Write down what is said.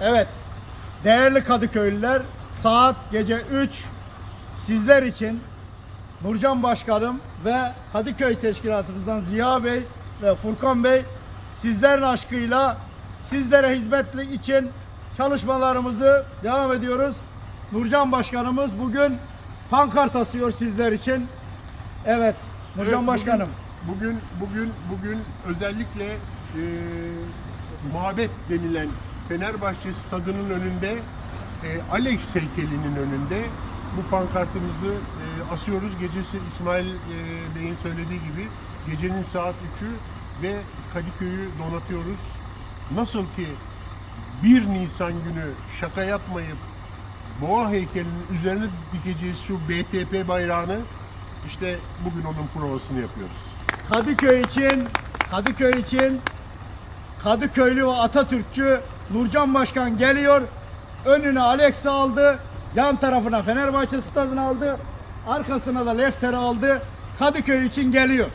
Evet. Değerli Kadıköylüler saat gece 3 sizler için Nurcan Başkanım ve Kadıköy Teşkilatımızdan Ziya Bey ve Furkan Bey sizlerin aşkıyla sizlere hizmetlik için çalışmalarımızı devam ediyoruz. Nurcan Başkanımız bugün pankart asıyor sizler için. Evet, Nurcan Evet, Başkanım. Bugün bugün bugün özellikle e, Muhabbet denilen Fenerbahçe stadının önünde e, Alex heykelinin önünde bu pankartımızı e, asıyoruz. Gecesi İsmail e, Bey'in söylediği gibi gecenin saat 3'ü ve Kadıköy'ü donatıyoruz. Nasıl ki 1 Nisan günü şaka yapmayıp Boğa heykelinin üzerine dikeceğiz şu BTP bayrağını işte bugün onun provasını yapıyoruz. Kadıköy için, Kadıköy için Kadıköylü ve Atatürkçü Nurcan Başkan geliyor. Önüne Alex aldı. Yan tarafına Fenerbahçe stadını aldı. Arkasına da Lefter'i aldı. Kadıköy için geliyor.